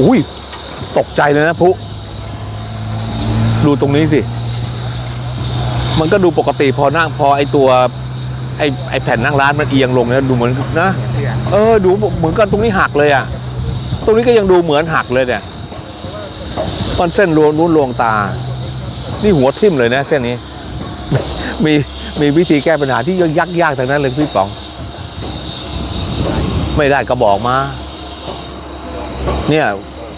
อุ้ย ตกใจเลยนะพุ ดูตรงนี้สิ มันก็ดูปกติพอนั่งพอไอตัว ไอไอแผ่นนั่งร้านมันเอียงลงเนี่ยดูเหมือนนะ เออ ดูเหมือนกันตรงนี้หักเลยอะ ตรงนี้ก็ยังดูเหมือนหักเลยเนี่ยมันเส้นรวงนู้นรวงตา นี่หัวทิ่มเลยนะเส้นนี้ มีมีวิธีแก้ปัญหาที่ยากยากๆทางนั้นเลยพี่ป๋อง ไม่ได้ก็บอกมา เนี่ย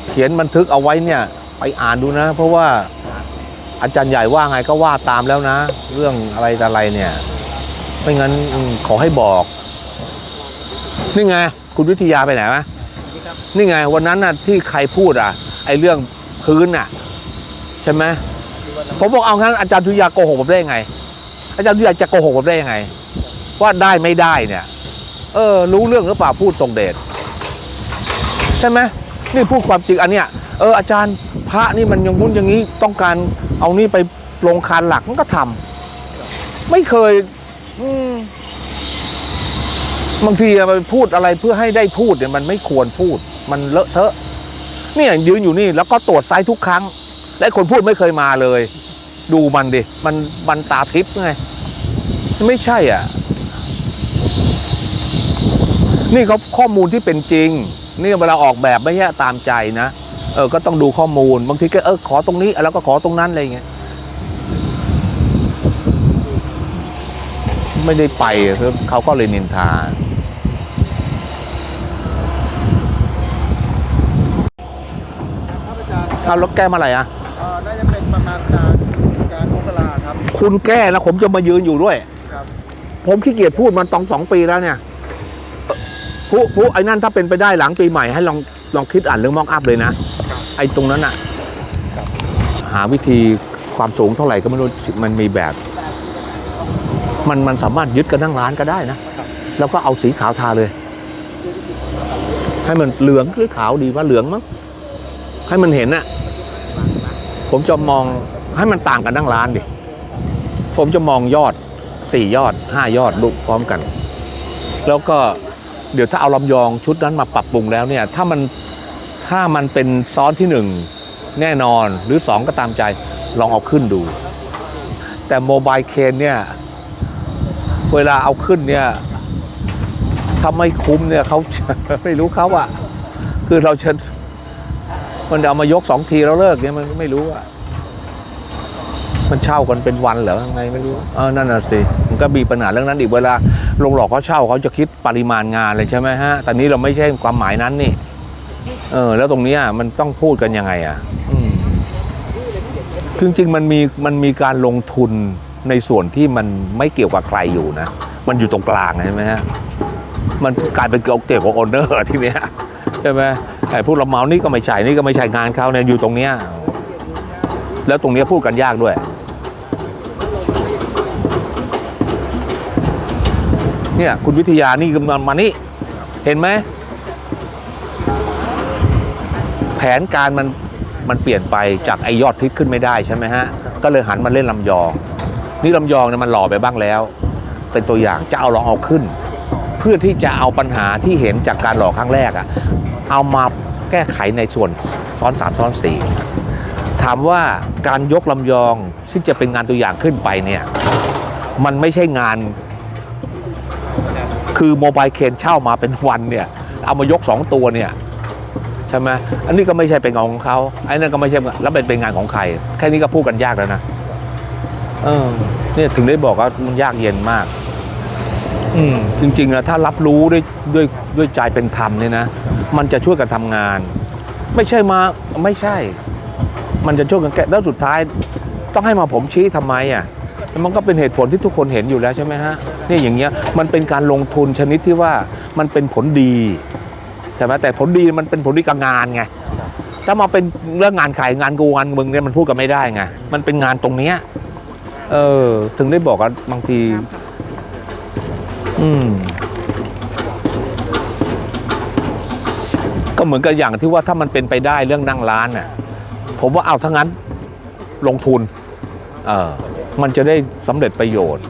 เขียนบันทึกเอาไว้เนี่ยไปอ่านดูนะ เพราะว่าอาจารย์ใหญ่ว่าไงก็ว่าตามแล้วนะ เรื่องอะไรต่อะไรเนี่ยไม่งั้นขอให้บอก นี่ไง คุณวิทยาไปไหนวะนี่ไง วันนั้นน่ะที่ใครพูดอะ ไอ้เรื่องพื้นอะ ใช่ไหมผมบอกเอางั้นอาจารย์วิทยาโกหกผมได้ยังไง อาจารย์วิทยาจะโกหกผมได้ยังไง ว่าได้ไม่ได้เนี่ย เออ รู้เรื่องหรือเปล่าพูดทรงเดชใช่ไหม นี่พูดความจริงอันเนี้ยเอออาจารย์พระนี่มันยังงุ้นอย่างนี้ต้องการเอานี่ไปลงคานหลักมันก็ทำไม่เคยบางทีอะไปพูดอะไรเพื่อให้ได้พูดเนี่ยมันไม่ควรพูด มันเลอะเทอะ เนี่ยยืนอยู่นี่แล้วก็ตรวจไซส์ทุกครั้ง และคนพูดไม่เคยมาเลย ดูมันดิมันมันตาทิพย์ไงไม่ใช่อะ นี่เขาข้อมูลที่เป็นจริง นี่เวลาออกแบบไม่ใช่ตามใจนะเออก็ต้องดูข้อมูลบางทีก็เออขอตรงนี้แล้วก็ขอตรงนั้นอะไรอย่างเงี้ยไม่ได้ไปอะคือเขาก็เลยนินทาครับอาจารย์เอาแล้วแก้เมาอะไรอะเอ่อน่าจะเป็นประมาณกลางกลางมกราครับ คุณแก้นะผมจะมายืนอยู่ด้วย ครับ ผมขี้เกียจพูดมันต้องสองปีแล้วเนี่ย ผู้ผู้ไอ้นั่นถ้าเป็นไปได้หลังปีใหม่ให้ลองลองคิดอ่านเรื่องมอกอัพเลยนะ ไอ้ตรงนั้นอะหาวิธีความสูงเท่าไหร่ก็ไม่รู้มันมีแบบ มันมันสามารถยึดกันนั่งร้านก็ได้นะ แล้วก็เอาสีขาวทาเลย ให้มันเหลืองหรือขาวดีว่าเหลืองมั้งให้มันเห็นอะผมจะมองให้มันต่างกันนั่งร้านดิผมจะมองยอดสี่ยอดห้ายอดดูพร้อมกัน แล้วก็ เดี๋ยวถ้าเอาลำยองชุดนั้นมาปรับปรุงแล้วเนี่ยถ้ามันถ้ามันเป็นซ้อนที่หนึ่งแน่นอนหรือสองก็ตามใจลองเอาขึ้นดู แต่โมบายเคนเนี่ย เวลาเอาขึ้นเนี่ยถ้าไม่คุ้มเนี่ยเขาไม่รู้เขาอะคือเราเชิญมันเอามายกสองทีแล้วเลิกเนี่ยมันไม่รู้อะ มันเช่ากันเป็นวันเหรอไงไม่รู้เออนั่นน่ะสิมันก็มีปัญหาเรื่องนั้นอีกเวลาลงหลอกเขาเช่าเขาจะคิดปริมาณงานเลยใช่ไหมฮะแต่นี้เราไม่ใช่ความหมายนั้นนี่เออแล้วตรงนี้มันต้องพูดกันยังไงอะอืมจริงๆมันมีมันมีการลงทุนในส่วนที่มันไม่เกี่ยวกับใครอยู่นะ มันอยู่ตรงกลางใช่ไหมฮะมันกลายเป็นเกี่ยวเกี่ยวกับโอนเนอร์ทีเนี้ยใช่ไหมไอ้ผู้รับเหมานี่ก็ไม่ใช่นี่ก็ไม่ใช่งานเขาเนี่ยอยู่ตรงเนี้ยแล้วตรงเนี้ยพูดกันยากด้วย เนี่ยคุณวิทยานี่กำลังมานี่ เห็นไหม แผนการมันมันเปลี่ยนไปจากไอยอดทิศขึ้นไม่ได้ใช่ไหมฮะ ก็เลยหันมาเล่นลำยอง นี่ลำยองเนี่ยมันหล่อไปบ้างแล้ว เป็นตัวอย่างจะเอาลองเอาขึ้น เพื่อที่จะเอาปัญหาที่เห็นจากการหล่อครั้งแรกอะเอามาแก้ไขในส่วนซ้อนสามซ้อนสี่ถามว่าการยกลำยองซึ่งจะเป็นงานตัวอย่างขึ้นไปเนี่ยมันไม่ใช่งาน คือโมบายเคนเช่ามาเป็นวันเนี่ย เอามายกสองตัวเนี่ยใช่ไหมอันนี้ก็ไม่ใช่เป็นงานของเขาไอ้นั่นก็ไม่ใช่แล้วเป็นเป็นงานของใคร แค่นี้ก็พูดกันยากแล้วนะเออเนี่ยถึงได้บอกว่ามันยากเย็นมาก อืมจริงๆนะถ้ารับรู้ด้วยด้วยด้วยใจเป็นธรรมเนี่ยนะมันจะช่วยกันทำงาน ไม่ใช่มาไม่ใช่ มันจะช่วยกันแก้แล้วสุดท้าย ต้องให้มาผมชี้ทำไมอะมันก็เป็นเหตุผลที่ทุกคนเห็นอยู่แล้วใช่ไหมฮะ นี่อย่างเงี้ยมันเป็นการลงทุนชนิดที่ว่ามันเป็นผลดีใช่ไหมแต่ผลดีมันเป็นผลดีกับงานไงถ้ามาเป็นเรื่องงานขายงานกูงานมึงเนี่ยมันพูดกันไม่ได้ไงมันเป็นงานตรงเนี้ยเออ ถึงได้บอกว่าบางที อืม ก็เหมือนกับอย่างที่ว่าถ้ามันเป็นไปได้เรื่องนั่งร้านน่ะ ผมว่าเอาทั้งนั้นลงทุน เออมันจะได้สำเร็จประโยชน์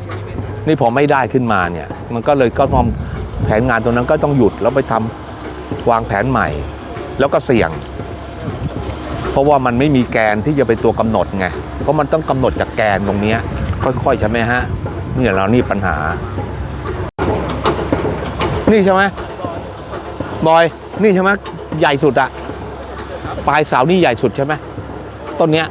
นี่พอไม่ได้ขึ้นมาเนี่ย มันก็เลยก็มองแผนงานตรงนั้นก็ต้องหยุดแล้วไปทำวางแผนใหม่ แล้วก็เสี่ยง เพราะว่ามันไม่มีแกนที่จะเป็นตัวกำหนดไงเพราะมันต้องกำหนดจากแกนตรงนี้ค่อยๆใช่ไหมฮะนี่เรานี่ปัญหา นี่ใช่ไหมบอยนี่ใช่ไหมใหญ่สุดอะปลายเสานี่ใหญ่สุดใช่ไหมต้นเนี้ย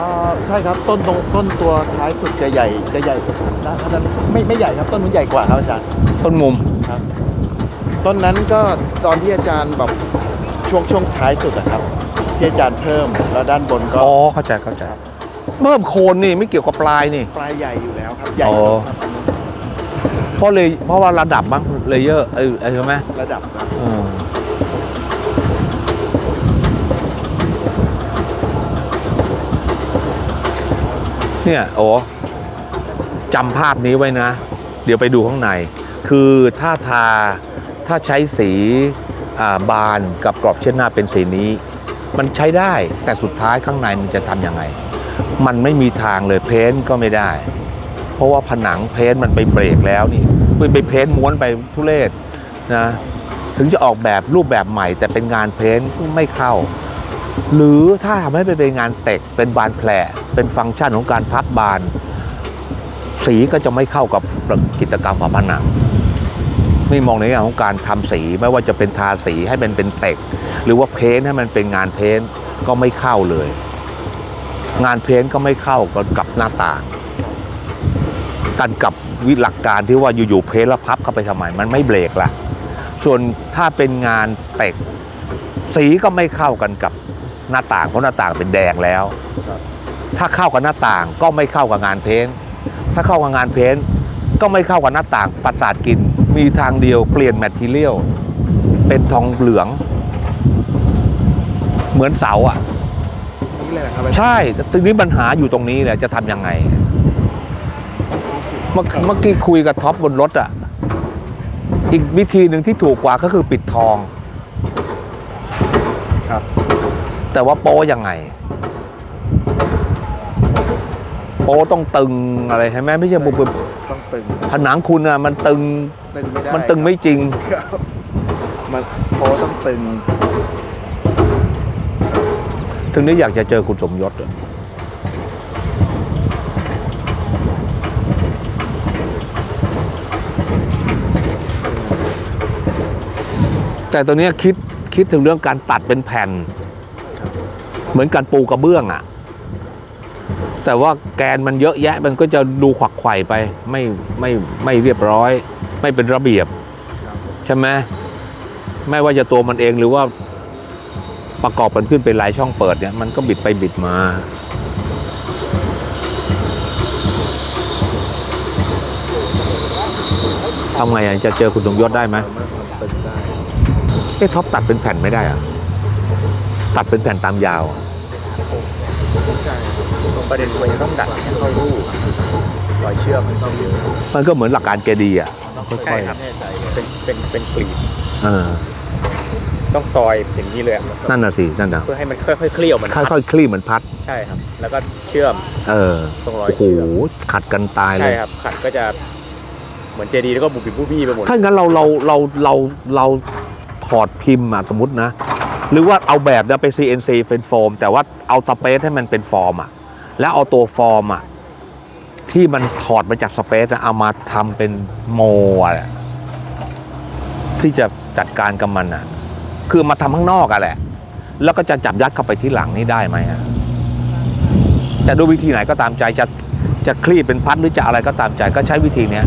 อ่าใช่ครับต้นตรงต้นตัวท้ายสุดจะใหญ่จะใหญ่สุดนะอันนั้นไม่ไม่ใหญ่ครับต้นนู้นใหญ่กว่าครับอาจารย์ต้นมุมครับ ต้นนั้นก็ตอนที่อาจารย์แบบช่วงช่วงท้ายสุดนะครับที่อาจารย์เพิ่มแล้วด้านบนก็อ๋อเข้าใจเข้าใจเพิ่มโคนนี่ไม่เกี่ยวกับปลายนี่ ปลายใหญ่อยู่แล้วครับ ใหญ่อ๋อสุดครับเพราะเลยเพราะว่าระดับมั้งเลเยอร์เออใช่ไหมระดับครับ เนี่ยโอ้จำภาพนี้ไว้นะ เดี๋ยวไปดูข้างใน คือถ้าทาถ้าใช้สีอ่าบานกับกรอบเช็ดหน้าเป็นสีนี้ มันใช้ได้แต่สุดท้ายข้างในมันจะทำยังไง มันไม่มีทางเลยเพ้นก็ไม่ได้ เพราะว่าผนังเพ้นมันไปเบรกแล้วนี่ไปเพ้นม้วนไปทุเรศนะถึงจะออกแบบรูปแบบใหม่ แต่เป็นงานเพ้นไม่เข้า หรือถ้าทำให้เป็นงานเตกเป็นบานแผลเป็นฟังก์ชันของการพับบาน สีก็จะไม่เข้ากับกิจกรรมฝาผนังนี่มองในแง่ของการทำสีไม่ว่าจะเป็นทาสีให้มันเป็นเตกหรือว่าเพ้นท์ให้มันเป็นงานเพ้นท์ก็ไม่เข้าเลย งานเพ้นท์ก็ไม่เข้ากับกับหน้าต่างกันกับวิหลักการที่ว่าอยู่ๆเพ้นท์แล้วพับเข้าไปทำไมมันไม่เบรกละส่วนถ้าเป็นงานเตกสีก็ไม่เข้ากันกับ หน้าต่างเพราะหน้าต่างเป็นแดงแล้วครับถ้าเข้ากับหน้าต่างก็ไม่เข้ากับงานเพ้นท์ถ้าเข้ากับงานเพ้นท์ก็ไม่เข้ากับหน้าต่างประสาทกิน มีทางเดียวเปลี่ยนแมททีเรียลเป็นทองเหลือง เหมือนเสาอะนี่เลยนะครับอาจารย์ใช่แต่ทีนี้ปัญหาอยู่ตรงนี้แหละจะทำยังไงเมื่อเมื่อกี้คุยกับท็อปบนรถอะ อีกวิธีหนึ่งที่ถูกกว่าก็คือปิดทอง ครับ แต่ว่าโป้ยังไง โป้ต้องตึงอะไรใช่ไหมไม่ใช่บุบต้องตึงผนังคุณอะมันตึงตึงไม่ได้มันตึงไม่จริงครับมันโพต้องตึง ถึงได้อยากจะเจอคุณสมยศอะแต่ตัวเนี้ยคิดคิดถึงเรื่องการตัดเป็นแผ่น เหมือนการปูกระเบื้องอะ่ะ แต่ว่าแกนมันเยอะแยะมันก็จะดูขวักไขว่ไป ไม่ไม่ไม่เรียบร้อย ไม่เป็นระเบียบ ใช่ไหมไม่ว่าจะตัวมันเองหรือว่าประกอบกันขึ้นเป็นหลายช่องเปิดเนี่ยมันก็บิดไปบิดมา ทำไงอะจะเจอคุณสมยศได้ไหมได้เอ๊ะท็อปตัดเป็นแผ่นไม่ได้อะ ตัดเป็นแผ่นตามยาวอะใช่ครับตรงประเด็นควรจะต้องดัดให้เข้ารูรอยเชื่อมให้เข้ารูมันก็เหมือนหลักการเจดีย์อะใช่ครับแน่ใจเป็นเป็นเป็นกลีบเออต้องซอยอย่างนี้เลยอะนั่นน่ะสินั่นน่ะเพื่อให้มันค่อยๆเคลี่ยวมันค่อยๆคลี่เหมือนพัด ใช่ครับ แล้วก็เชื่อม เออตรงรอยโอ้โหเชื่อมขัดกันตายเลใช่ย ครับขัดก็จะเหมือนเจดีย์แล้วก็บุบบิบบุบบี้ไปหมด ถ้างั้นเราเราเราเราเราถอดพิมพ์อะสมมตินะ หรือว่าเอาแบบเนี่ยไป CNC เป็นโฟม แต่ว่าเอาสเปซให้มันเป็นฟอร์มอะแล้วเอาตัวฟอร์มอะที่มันถอดมาจากสเปซอะเอามาทำเป็นโมอะที่จะจัดการกับมันอะคือมาทำข้างนอกอะแหละ แล้วก็จะจับยัดเข้าไปที่หลังนี่ได้ไหมอะจะด้วยวิธีไหนก็ตามใจจะจะคลี่เป็นพัดหรือจะอะไรก็ตามใจก็ใช้วิธีเนี้ย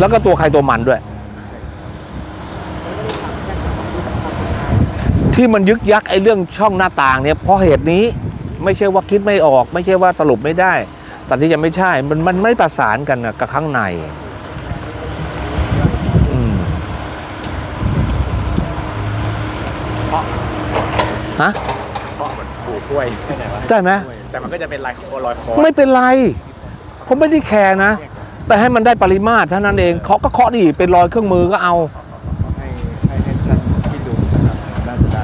แล้วก็ตัวใครตัวมันด้วย ที่มันยึกยักไอ้เรื่องช่องหน้าต่างเนี่ยเพราะเหตุนี้ไม่ใช่ว่าคิดไม่ออก ไม่ใช่ว่าสรุปไม่ได้แต่ที่จะไม่ใช่ มันมันไม่ประสานกันนะกับข้างในอืมฮะเคาะเหมือนปูถ้วยได้ไหมแต่มันก็จะเป็นลายคอรอยคอไม่เป็นไร ผมไม่ได้แคร์นะ แต่ให้มันได้ปริมาตรเท่านั้นเองเคาะก็เคาะดิเป็นรอยเครื่องมือก็เอา ให้ให้ให้ช่างที่ดูนะครับน่าจะได้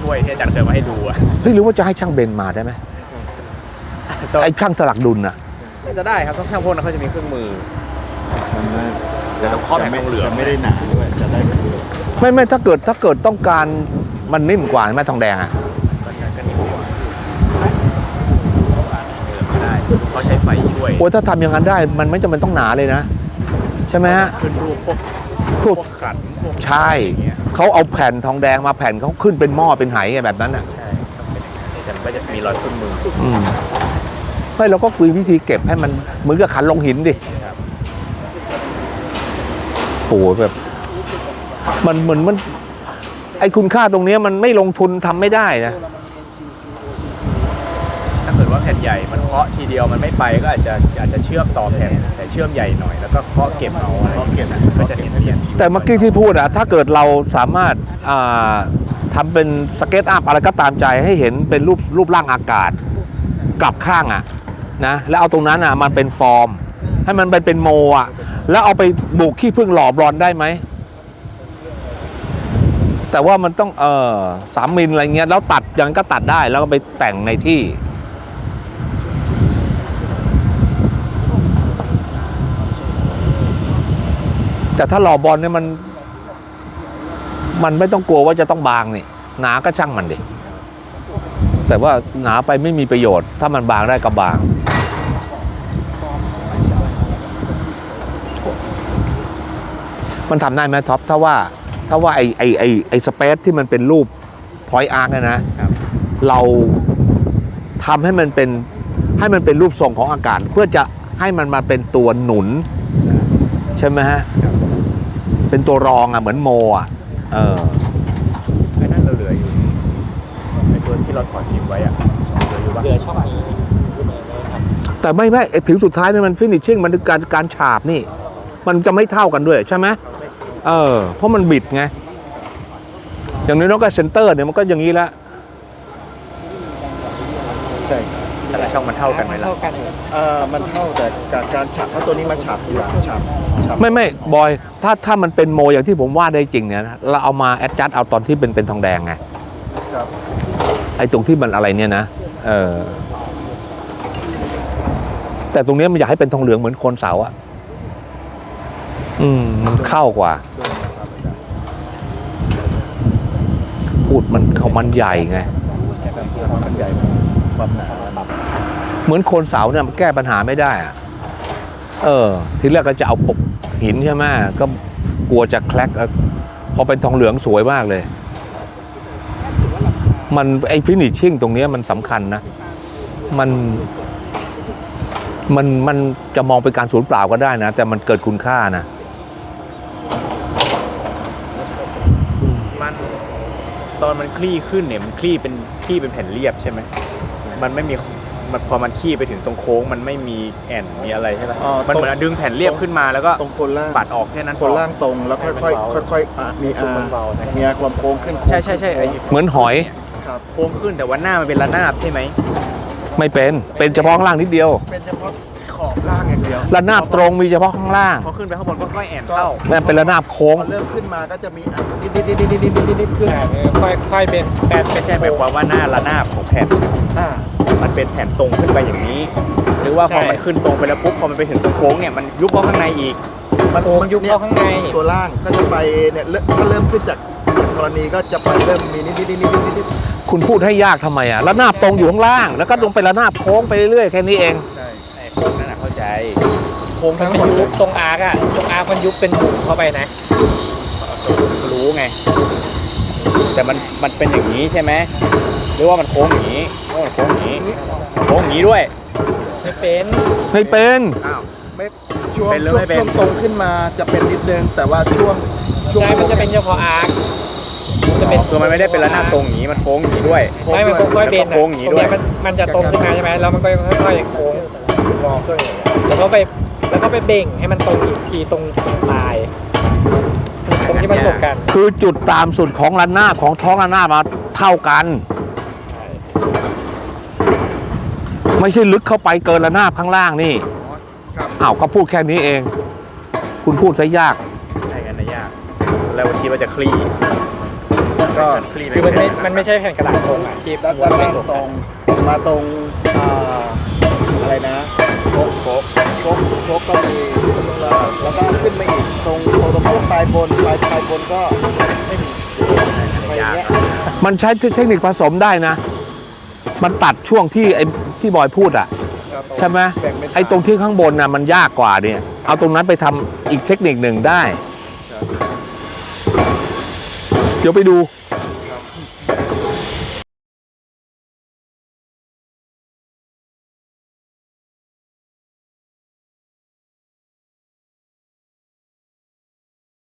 พ วกดุนถ้วยที่อาจารย์เคยมาให้ดูอะเฮ้ยหรือว่าจะให้ช่างเบนมาได้ไหมต้องไอ้ช่างสลักดุลน่ะน่าจะได้ครับต้องช่างพวกนั้นเขาจะมีเครื่องมือ มันน่าจะต้องข้อแผ่นทองเหลือง จะไม่ได้หนาด้วยจะได้ไม่ไม่ไม่ถ้าเกิดถ้าเกิดต้องการมันนิ่มกว่าไหมทองแดงอะก็ก็นิ่มกว่าเขาอาจจะเดิมก็ได้เขาใช้ไฟช่วยโอ้ยถ้าทำอย่างนั้นได้มันไม่จำเป็นต้องหนาเลยนะ ใช่ไหมฮะ ขึ้นรูปพวก พวกขันพวกใช่อย่างเงี้ยเขาเอาแผ่นทองแดงมาแผ่นเขาขึ้นเป็นหม้อเป็นไหไงแบบนั้นอะใช่ต้องเป็นอย่างนั้นแต่มันก็จะมีรอยขึ้นมืออืมไม่เราก็คุยวิธีเก็บให้มันเหมือนกับขันลงหินดิครับโอ้โหแบบ มันเหมือนมัน ไอคุณค่าตรงเนี้ยมันไม่ลงทุนทำไม่ได้นะถ้าเกิดว่า แผ่นใหญ่มันเคาะทีเดียวมันไม่ไปก็อาจจะอาจจะเชื่อมต่อแผ่นแต่เชื่อมใหญ่หน่อย แล้วก็เคาะเก็บเอาเคาะเก็บก็จะเห็นเรียนแต่เมื่อกี้ที่พูดอะถ้าเกิดเราสามารถอ่าทำเป็นสเก็ตอัพอะไรก็ตามใจให้เห็นเป็นรูปรูปร่างอากาศกลับข้างอะนะแล้วเอาตรงนั้นอะมันเป็นฟอร์ม ให้มันเป็นเป็นโมอะแล้วเอาไปบุกขี้พึ่งหล่อบรอนได้ไหมแต่ว่ามันต้องเออสามมิลอะไรเงี้ยแล้วตัดยังก็ตัดได้แล้วก็ไปแต่งในที่ แต่ถ้าหล่อบอลเนี่ยมัน มันไม่ต้องกลัวว่าจะต้องบางนี่หนาก็ช่างมันดิแต่ว่าหนาไปไม่มีประโยชน์ ถ้ามันบางได้ก็บางมันทำได้ไหมท็อปถ้าว่าถ้าว่าไอไอไอไอสเปซที่มันเป็นรูปพอยอาร์เนี่ยนะรเราทำให้มันเป็นให้มันเป็นรูปทรงของอากาศ เพื่อจะให้มันมาเป็นตัวหนุน ใช่ไหมฮะ เป็นตัวรองอะเหมือนโมอะเออไอ้นั่นเราเหลืออยู่ไอ้ตัวที่เราถอดทิ้งไว้อะเหลืออยู่ปะเหลือช่องนี้แต่ไม่ไม่ไอ้ผิวสุดท้ายเนี่ยมันฟินิชชิ่งมันคือการการฉาบนี่ มันจะไม่เท่ากันด้วยใช่ไหมเออ เพราะมันบิดไง อย่างน้อยๆก็เซนเตอร์เนี่ยมันก็อย่างนี้ละใช่ครับ แต่ละช่องมันเท่ากันไหมล่ะ เท่ากันเลยเอ่อมันเท่าแต่การการฉับเพราะตัวนี้มาฉับทีหลังฉับฉับไม่ไม่บอย ถ้าถ้ามันเป็นโมอย่างที่ผมว่าได้จริงเนี่ยนะเราเอามาแอดจัดเอาตอนที่เป็นเป็นทองแดงไงครับไอ้ตรงที่มันอะไรเนี่ยนะเออแต่ตรงเนี้ยมันอยากให้เป็นทองเหลืองเหมือนโคนเสาอะอืมมันเข้ากว่า พูดมันเขามันใหญ่ไง มันใหญ่ความหนาเหมือนโคนเสาเนี่ยมันแก้ปัญหาไม่ได้อะเออ ทีแรกก็จะเอาปกหินใช่ไหมก็กลัวจะแคลกออพอเป็นทองเหลืองสวยมากเลย มันไอ้ฟินิชชิ่งตรงนี้มันสำคัญนะ มันมันมันจะมองเป็นการสูญเปล่าก็ได้นะ แต่มันเกิดคุณค่านะมันตอนมันคลี่ขึ้นเนี่ยมันคลี่เป็นคลี่เป็นแผ่นเรียบใช่ไหม มันไม่มีมันพอมันคลี่ไปถึงตรงโค้ง มันไม่มีแอนมีอะไรใช่ปะอ๋อมันเหมือนดึงแผ่นเรียบขึ้นมาแล้วก็ตรงโคนล่างปัดออกแค่นั้นโคนล่างตรงแล้วค่อยๆค่อยๆอะมีอามีอาความโค้งขึ้นโค้งใช่ใช่ใช่ไอ้เหมือนหอยครับโค้งขึ้นแต่ว่าหน้ามันเป็นระนาบใช่ไหมไม่เป็นเป็นเฉพาะข้างล่างนิดเดียวเป็นเฉพาะ ขอบล่างอย่างเดียวระนาบตรงมีเฉพาะข้างล่างพอขึ้นไปข้างบนก็ค่อยแอนเข้านั่นเป็นระนาบโค้งพอเริ่มขึ้นมาก็จะมีนิดนิดนิดนิดนิดนิดดขึ้นค่อยๆเป็นแผ่นไม่ใช่หมายความว่าหน้าระนาบของแผ่นมันเป็นแผ่นตรงขึ้นไปอย่างนี้ หรือว่าพอมันขึ้นตรงไปแล้วปุ๊บพอมันไปถึงตรงโค้งเนี่ยมันยุบเข้าข้างในอีกมันมันยุบเข้าข้างในตัวล่างก็จะไปเนี่ยถ้าเริ่มขึ้นจากกรณีก็จะไปเริ่มมีนิดนิดนิดนิดนิคุณพูดให้ยากทำไมอะระนาบตรงอยู่ข้างล่าง แล้วก็ลงไประนาบโค้งไปเรื่อยๆแค่นี้เอง โค้งนั่นน่ะเข้าใจโค้งมันทั้งไม่หมดเลยุยบตรงอาร์กอะตรงอาร์กมันยุบเป็นบุ๋มเข้าไปนะ รู้ไง แต่มันมันเป็นอย่างนี้ใช่ไหมหรือว่ามันโค้งอย่างนี้หรือว่ามันโค้งอย่างนี้โค้งอย่างนี้ด้วยไม่เป็นไม่เป็นอ้าว ไม่ช่วงเป็นหรือช่วไม่งเป็น ช่วงตรงขึ้นมาจะเป็นนิดนึงแต่ว่าช่วงช่วงใช่มันจะเป็นเฉพาะอาร์กมันจะเป็นคือมันไม่ได้เป็นระนาบตรงอย่างนี้มันโค้งอย่างนี้ด้วยโค้งไม่มันด้วยค่อยๆเบนแล้วก็โค้งอย่างนี้ด้วย ตรมันมันจะตรงขึ้นมาใช่ไหมแล้วมันก็ค่อยๆโค้ง งอขึ้นอย่างเงี้ยแล้วก็ไปแล้วก็ไปเบ่งให้มันตรงอีกทีตรงปลาย ตรงที่มันสบกันคือจุดตามสุดของระนาบของท้องระนาบมาเท่ากันไม่ใช่ลึกเข้าไปเกินระนาบข้างล่างนี่ครับอ้าวก็พูดแค่นี้เอง คุณพูดซะยาก ใช่กันนะยาก แล้วคิดว่าจะคลี่ก็คลี่คือมันไม่มันไม่ใช่แผ่นกระดาษตรงอะที่ด้านม้วนล่าเป็นงตรงตรงมาตรงอ่าอะไรนะโชกชกชกชกก็มีแล้วก็ขึ้นมาอีกตรงตรงตรงช่วงปลายบนปลายปลายบนก็ไม่มีอะไรอย่างเงี้ยมันใช้เทคนิคผสมได้นะ มันตัดช่วงที่ไอ้ที่บอยพูดอะ ใช่ไหมไอ้ตรงที่ข้างบนน่ะมันยากกว่าเนี่ย เอาตรงนั้นไปทำอีกเทคนิคหนึ่งได้ เดี๋ยวไปดู